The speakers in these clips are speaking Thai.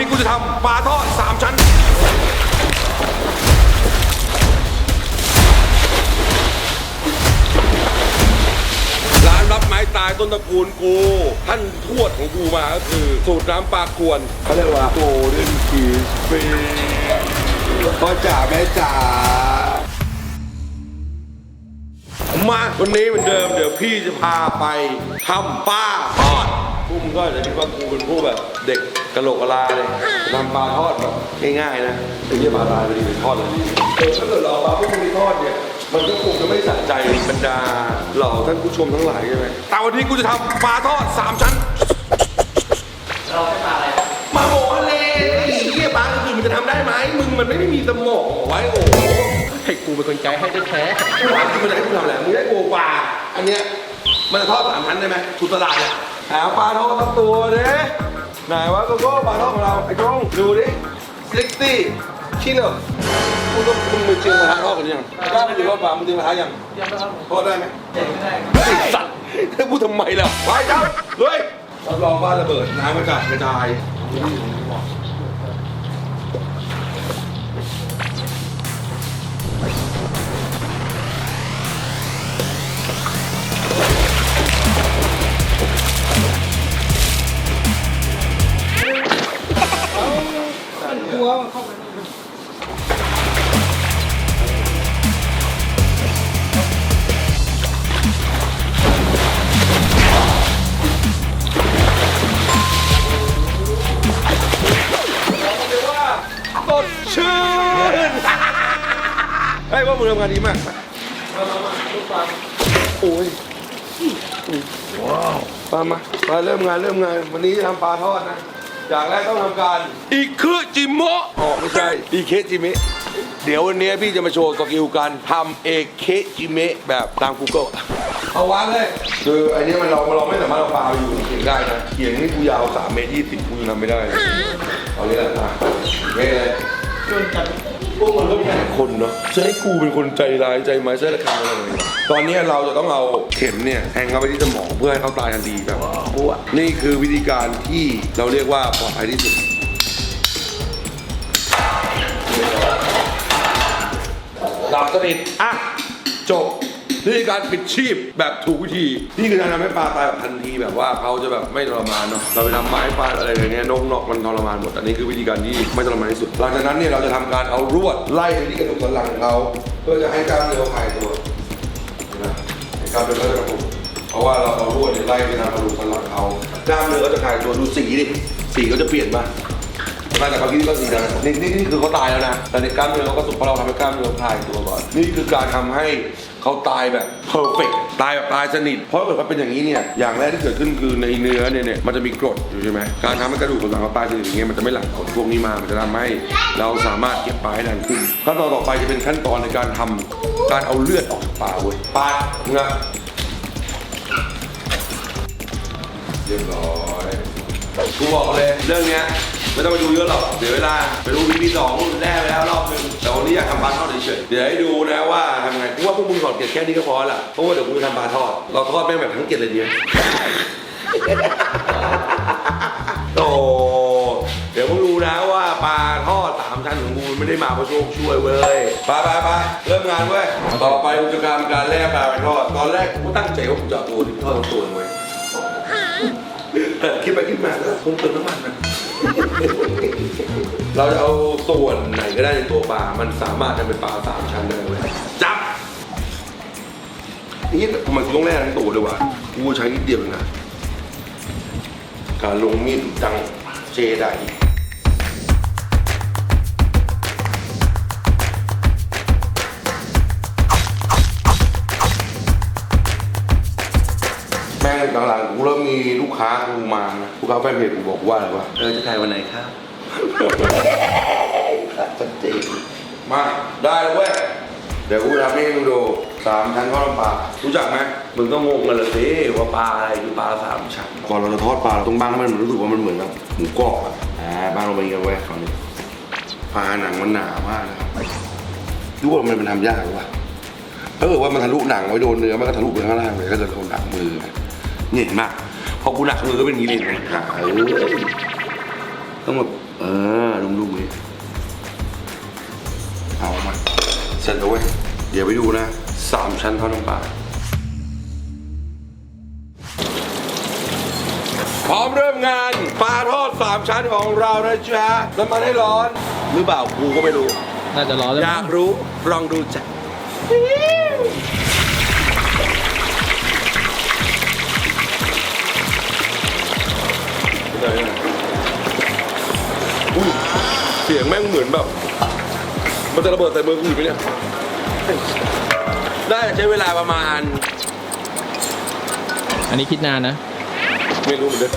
นี้กูจะทำปลาทอดสามชั้น ร้านรับไม้ตายต้นตระกูลกู ท่านทวดของกูมาก็คือ สูตรน้ำปลาควรเขาเรียกว่าโกลเด้นคีสเปพ่อจ๋าแม่จ๋ามาวันนี้เหมือนเดิมเดี๋ยวพี่จะพาไปทำปลาทอด กมึงก็จะคิดว่ากูเป็นพวกแบบ เด็กกะโหลกกะลาเลยทำปลาทอดแบบง่ายๆนะไอ้เหี้ยปลาตายไปดีไปทอดเลยดีเออถ้าเกิดเราเอาปลาพวกมึงไปทอดเนี่ยมันก็คงจะไม่สะใจบรรดาเหล่าท่านผู้ชมทั้งหลายใช่ไหมแต่วันนี้กูจะทำปลาทอดสามชั้นเราให้มาอะไรมาโมทะเลไอ้เหี้ยปลาอื่นมันจะทำได้ไหมมึงมันไม่ได้มีสมองไว้โอ้โหให้กูเป็นคนใจให้ได้แท้กูถามจริงมันจะให้กูทำอะไรมึงได้โกปลาอันเนี้ย มันจะทอดสามชั้นได้ไหมทุตลาดเนี่ยหาปลาทอดสักตัวดิไหนวะโกโก้ปลาทอดของเราไอ้กล้องดูดิซิกตี้ชิโน่มึงต้องมึงมือเชียงกระทะทอดกันยังกล้าไปดูว่าปลามึงเชียงกระทะยังยังไม่ครับทอดได้ไหมเจ๋งไม่ได้ไอ้สัตว์ให้พูดทำไมล่ะไปเจ้าเลยรับรองว่าระเบิดน้ำอากาศกระจาย สดชื่นเฮ้ยว่ามึงทำงานดีมากโอ้ยว้าวมามามาเริ่มงานเริ่มงาน วันนี้จะทำปลาทอดนะ อย่างแรกต้องทำการอีคือจิโมะอ๋อไม่ใช่อีเคจิเมะเดี๋ยววันนี้พี่จะมาโชว์สกิลการทำเอเคจิเมะแบบตาม Google เอาวางเลย คืออันนี้มันเราเราไม่สามารถเอาปลาไปอยู่ในเขียงได้นะเขียงนี่กูยาว3เมตร20กูยังทำไม่ได้เลยเอาเลยละมาเว้ยเลยโดนจับพวกมันก็มีหลายคนเนาะจะให้กูเป็นคนใจร้ายใจไม้ใจระคังอะไรเลยตอนนี้เราจะต้องเอาเข็มเนี่ยแทงเข้าไปที่สมองเพื่อให้เขาตายทันทีแบบ ปุ๊บนี่คือวิธีการที่เราเรียกว่าปลอดภัยที่สุดดาบสนิทอะ จบ นี่คือการปิดชีพแบบถูกวิธี นี่คือการทำให้ปลาตายแบบทันทีแบบว่าเขาจะแบบไม่ทรมานเนาะ เราไปทำไม้ฟาดอะไรอย่างเงี้ยนกนกมันทรมานหมด อันนี้คือวิธีการที่ไม่ทรมานที่สุด หลังจากนั้นเนี่ยเราจะทำการเอารวดไล่ไปที่กระดูกสันหลังของเขาเพื่อจะให้กล้ามเนื้อคลายตัวเห็นไหมให้กล้ามเนื้อเขาจะกระตุก เพราะว่าเราเอารวดเนี่ยไล่ไปทางกระดูกสันหลังเขากล้ามเนื้อก็จะคลายตัวดูสีดิสีก็จะเปลี่ยนมามาจากเขาคิดก็สีดำนี่นี่นี่คือเขาตายแล้วนะแต่ในกล้ามเนื้อเขาก็สุกเพราะเราทำให้กล้ามเนื้อคลายตัวก่อนนี่คือการทำให้เขาตายแบบเพอร์เฟกตายแบบตายสนิทเพราะถ้าเกิดว่าเป็นอย่างนี้เนี่ยอย่างแรกที่เกิดขึ้นคือในเนื้อเนี่ยเนี่ยมันจะมีกรดอยู่ใช่ไหมการทำให้กระดูกสันหลังเขาตายสนิทอย่างเงี้ยมันจะไม่หลั่งกรดพวกนี้มามันจะทำให้เราสามารถเก็บปลาให้นานขึ้นขั้นตอนต่อไปจะเป็นขั้นตอนในการทำการเอาเลือดออกจากปลาเว้ยปลามึงอ เรียบร้อยกูบอกเลยเรื่องเนี้ยไม่ต้องไปดูเยอะหรอกเดี๋ยวเวลาไปดูวีดีสองรุ่นแรกไปแล้วรอบนึงแต่วันนี้อยากทำปลาทอดเฉยๆเดี๋ยวให้ดูนะว่าทำไงกูว่าพวกมึงถอดเกล็ดแค่นี้ก็พอละเพราะว่าเดี๋ยวกูจะทำปลาทอดเราทอดแม่งแบบทั้งเกล็ดเลยเดียวโตเดี๋ยวมึงรู้นะว่าปลาทอดสามชั้นของกูไม่ได้มาเพราะโชคช่วยเว้ยไปไปไปเริ่มงานเว้ยต่อไปกูจะการการแล่ปลาไปทอดตอนแรกกูตั้งใจว่ากูจะเอาตัวที่ทอดทั้งตัวเว้ย คิดไปคิดมาแล้วคงเติมน้ำมันนะเราจะเอาส่วนไหนก็ได้ในตัวปลา มันสามารถจะเป็นปลาสามชั้นได้เลยจับนี่ทำไมกูต้องแล่ทั้งตัวเลยวะกูใช้นิดเดียวเองนะการลงมีดดังเจได หลังๆกูเริ่มมีลูกค้ากูมานะลูกค้าแฟนเพจกูบอกว่าอะไรวะเออจะถ่ายวันไหนครับชัดเจนมาได้แล้วเว้ยเดี๋ยวกูทำให้มึงดูสามชั้นทอดน้ำปลารู้จักไหมมึงก็งงกันเลยสิว่าปลาอะไรคือปลาสามชั้นก่อนเราจะทอดปลาเราต้องบ้างให้มันรู้สึกว่ามันเหมือนแบบหมูกรอบอะอ่าบ้างลงไปอย่างเงี้ยเว้ยคราวนี้ปลาหนังมันหนามากนะครับรู้ว่ามันเป็นทำยากหรือวะถ้าเกิดว่ามันทะลุหนังไว้โดนเนื้อมันก็ทะลุไปข้างล่างเลยก็จะโดนหนักมือ เนี่ยเห็นปะพอกูหนักมือก็เป็นอย่างนี้เลยนะเออต้องแบบเออนุ่มๆเลยเอามาเสร็จแล้วเว้ยเดี๋ยวไปดูนะสามชั้นทอดน้ำปลาพร้อมเริ่มงานปลาทอดสามชั้นของเรานะจ๊ะน้ำมันให้ร้อนหรือเปล่ากูก็ไม่รู้ น่าจะร้อนแล้วอยากรู้ลองดูจ้ะ อุ้ยเสียงแม่งเหมือนแบบ มันจะระเบิดใส่มือกูอีกไหมเนี่ย ได้ใช้เวลาประมาณ อันนี้คิดนานนะ ไม่รู้เหมือนเดิม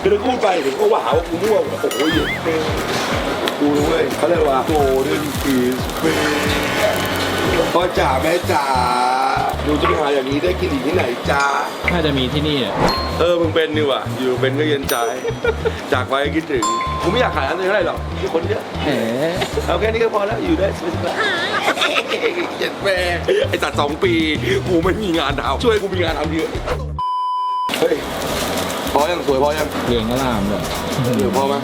คือถ้าพูดไปเดี๋ยวก็ว่าหาว่ากูมั่วโอ้โหกูรู้เลยเขาเรียกว่าโกลเด้นฟีสเฟพ่อจ๋าแม่จ๋า หนูจะไปหาอย่างนี้ได้กินอีกที่ไหนจ้าน่าจะมีที่นี่แหละเออมึงเป็นนี่ว่ะอยู่เป็นก็เย็นใจ จากไปก็คิดถึงกูไม่อยากขายร้านนี้เท่าไหร่หรอกที่คนเยอะแหมเอาแค่นี้ก็พอแล้วอยู่ได้สบายๆเจ็ดแม่ไอ้จัดสองปีกูไม่มีงานทำช่วยกูมีงานทำเยอะเฮ้ยพอยังสวยพอยังเหลืองก็ลามเลยเดี๋ยวพอไหม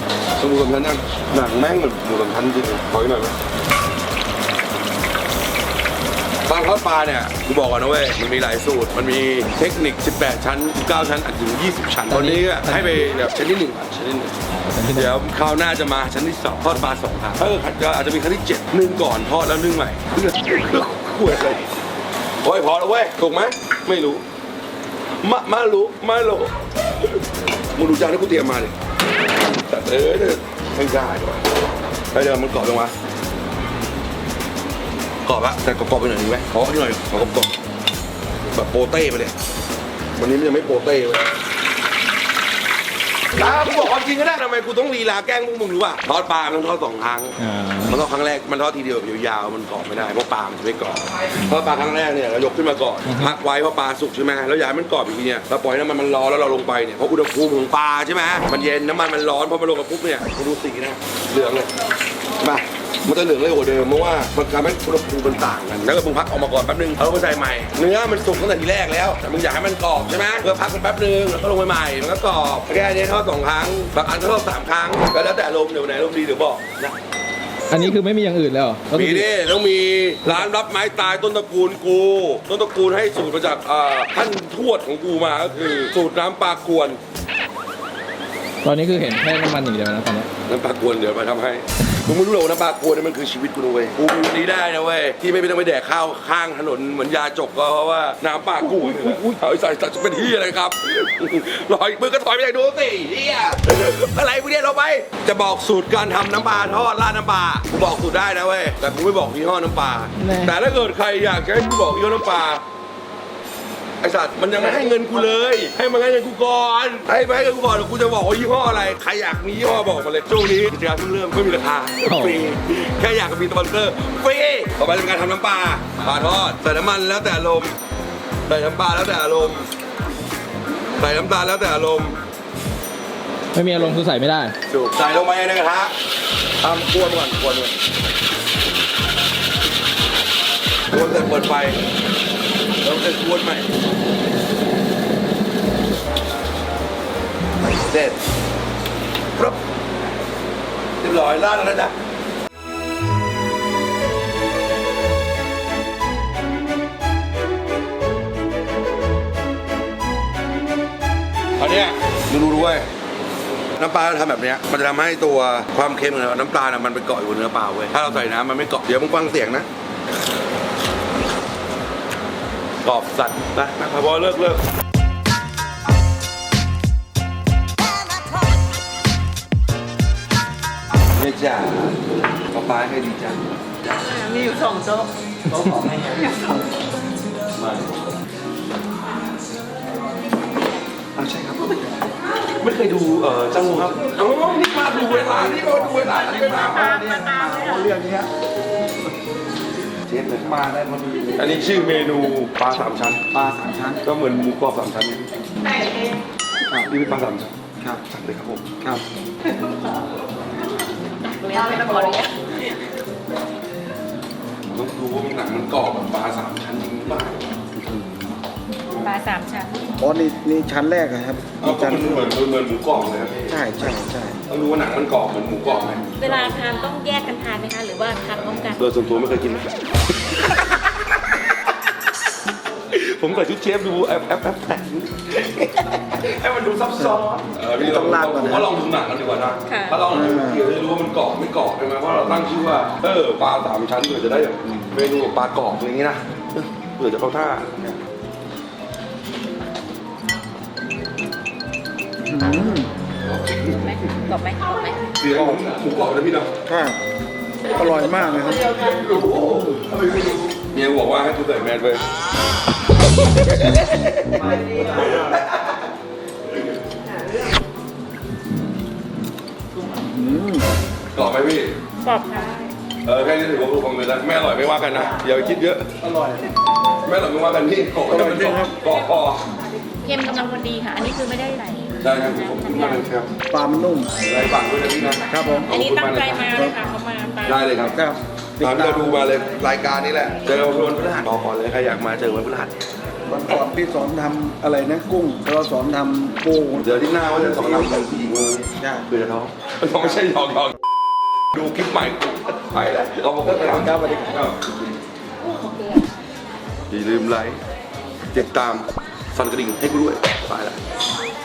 ต้องดูสำคัญยังหนังแม่งเหมือนดูสำคัญจริงขออีกหน่อยไหมบาง ทอดปลาเนี่ยกูบอกก่อนนะเว้ยมันมีหลายสูตร มันมีเทคนิค 18 ชั้น 9 ชั้นอันถึง 20 ชั้นตอนนี้ก็ให้ไปแบบชั้นที่หนึ่งก่อนชั้นที่หนึ่งเดี๋ยวคราวหน้าจะมาชั้นที่สองทอดปลาสองครั้งถ้าเกิดขัดก็อาจจะมีครั้งที่เจ็ดนึ่งก่อนทอดแล้วนึ่งใหม่เพื่อเพื่อคุยอะไรโอ้ยพอแล้วเว้ยถูกไหมไม่รู้มามารู้ไม่รู้มึงดูจานที่กูเตรียมมาเลยแต่เออเนี่ยไม่ได้ด้วยไปเดี๋ยวมันกรอบลงมา กรอบอะแต่กรอบๆไปหน่อยดีไหมขอหน่อยขอกรอบๆแบบโปเต้ไปเลยวันนี้มันยังไม่โปเต้เว้ยตากูบอกความจริงก็ได้ทำไมกูต้องลีลาแกล้งพวกมึงรู้ป่ะทอดปลามันต้องทอดสองครั้งอ่ามันทอดครั้งแรกมันทอดทีเดียวแบบยาวๆมันกรอบไม่ได้เพราะปลามันจะไม่กรอบทอดปลาครั้งแรกเนี่ยเรายกขึ้นมาก่อนพักไว้เพราะปลาสุกใช่ไหมแล้วอย่าให้มันกรอบอีกทีเนี่ยเราปล่อยให้น้ำมันมันร้อนแล้วเราลงไปเนี่ยเพราะอุณหภูมิของปลาใช่ไหมมันเย็นน้ำมันมันร้อนพอมันลงกับปุ๊บเนี่ยมึงดูสีนะเหลืองเลยมา มันจะเหลืองเลยกว่าเดิมเพราะว่ามันทำให้อุณหภูมิมันต่างกันแล้วก็มึงพักออกมาก่อนแป๊บนึงเอาลงไปใส่ใหม่เนื้อมันสุกตั้งแต่ทีแรกแล้วแต่มึงอยากให้มันกรอบใช่ไหมเพื่อพักมันแป๊บนึงแล้วก็ลงไปใหม่มันก็กรอบแค่นี้ทอดสองครั้งบางอันก็ทอดสามครั้งก็แล้วแต่ลมณ์เดี๋ยวไหนลมณ์ดีเดี๋ยวบอกนะอันนี้คือไม่มีอย่างอื่นแล้วเหรอก็มีคือนี่ต้องมีร้านรับไม้ตายต้นตระกูลกู ต้นตระกูลให้สูตรมาจากอ่าท่านทวดของกูมาก็คือสูตรน้ำปลากวน ตอนนี้คือเห็นแค่น้ำมันอย่างเดียวนะตอนนี้ น้ำปลากวนเดี๋ยวมาทำให้มึงไม่รู้หรอกว่าน้ำปลากวนเนี่ยมันคือชีวิตกูนะเว้ยกูอยู่นี้ได้นะเว้ยที่ไม่ต้องไปแดกข้าวข้างถนนเหมือนยาจกก็เพราะว่าน้ำปลากวนเอาไอ้ใส่ใส่เป็นที่อะไรครับลอยมือก็ถอยไปอย่างดูสิเฮียอะไรพวกเนี้ยเราไป จะบอกสูตรการทำน้ำปลาทอดราดน้ำปลากูบอกสูตรได้นะเว้ยแต่กูไม่บอกยี่ห้อน้ำปลาแต่ถ้าเกิดใครอยากจะให้กูบอกยี่ห้อน้ำปลา ไอสัตว์มันยังไม่ให้เงินกูเลย ให้มันให้เงินกูก่อนให้มาให้เงินกูก่อนเดี๋ยวกูจะบอกว่ายี่ห้ออะไรใครอยากมียี่ห้อบอกมาเลยช่วงนี้กิจการเพิ่งเริ่มไม่มีราคาฟรีแค่อยากมีสปอนเซอร์ฟรีต่อไปเป็นการทำน้ำปลาปลาทอดใส่น้ำมันแล้วแต่อารมณ์ใส่น้ำปลาแล้วแต่อารมณ์ใส่น้ำตาลแล้วแต่อารมณ์ไม่มีอารมณ์คือใส่ไม่ได้ดูใส่ลงไปในกระทะทำกวนก่อนกวนก่อนกวนเสร็จเปิดไฟ แล้วเสร็จกวนใหม่เสร็จปุ๊บเรียบร้อยลาดแล้วนะจ๊ะอันเนี้ยดูดูด้วยน้ำปลาทำแบบเนี้ยมันจะทำให้ตัวความเค็มของน้ำปลาน่ะมันไปเกาะอยู่บนเนื้อปลาเว้ยถ้าเราใส่น้ำมันไม่เกาะเดี๋ยวมึงฟังเสียงนะ กรอบสัตว์นะนะพอเลิกเลิกไม่จ้าป๊าป๊าให้ดีจ้ามีอยู่สองโต๊ะมาอ่าใช่ครับ ไม่เคยดูเอ่อจังหูครับเอ้านี่มาดูเวลานี่มาดูเวลานี่มาตามมาตามเลยเรื่องนี้เช ฟเลยมาได้พอดีอันนี้ชื่อเมนูปลาสามชั้น ปลาสามชั้นก็เหมือนหมูกรอบสามชั้นไหนเองครับนี่เป็นปลาสามชั้นครับจัดเลยครับผมครับเลี้ยงเป็นคนเนี้ยต้องดูว่าหนังมันกรอบแบบปลาสามชั้นจริงหรือเปล่าปลา สามชั้น อ๋อนี่นี่ชั้นแรกอะครับเอานี่ก็ชั้นมันเหมือนเหมือนหมูกรอบเลยครับพี่ใช่ใช่ใช่ ต้องรู้ว่าหนังมันกรอบเหมือนหมูกรอบไหมเวลาทานต้องแยกกันทานไหมคะ หรือว่าทานพร้อมกัน โดยส่วนตัวไม่เคยกินผมกับชุดเชฟดูแอปแอปแอปแอปให้มันดูซับซ้อนเออพี่ลองผมว่าลองดูหนังกันดีกว่านะค่ะ ถ้าลองดูเดี๋ยวจะรู้ว่ามันกรอบไม่กรอบใช่ไหมเพราะเราตั้งชื่อว่าเออปลาสามชั้นเผื่อจะได้แบบเมนูแบบปลากรอบอะไรอย่างงี้นะเออเผื่อจะเข้าท่า ไหมกรอบไหมกรอบไหมเสียงของหมูกรอบนะพี่เนาะใช่อร่อยมากเลยครับ เมียบอกว่าให้กูใส่แมสไปอืมกรอบไหมพี่ กรอบค่ะเออแค่นี้ถือว่ารู้ความเป็นแล้วแม่อร่อยไม่ว่ากันนะอย่าไปคิดเยอะอร่อยแม่อร่อยไม่ว่ากันพี่กรอบให้มันกรอบกรอบพอ เค็มกำลังพอดีค่ะ อันนี้คือไม่ได้ไหล ใช่ครับผมขอบคุณมากเลยครับปลามันนุ่มไรฝากด้วยนะพี่นะครับผม อันนี้ตั้งใจมาเลยค่ะเขามาตามได้เลยครับครับตามที่เราดูมาเลยรายการนี้แหละ เจอวันพฤหัสรอก่อนเลยใครอยากมาเจอวันพฤหัสวันก่อนพี่สอนทำอะไรนะกุ้งเราสอนทำปูเดี๋ยวที่หน้าว่าจะสอนทำเป็นผู้หญิงเลยใช่เพื่อจะท้องท้องไม่ใช่หยอกหยอกดูคลิปใหม่ไปแล้วขอบคุณครับครับสวัสดีครับอย่าลืมไลค์ติดตามสั่นกระดิ่งให้กูด้วยไปแล้วค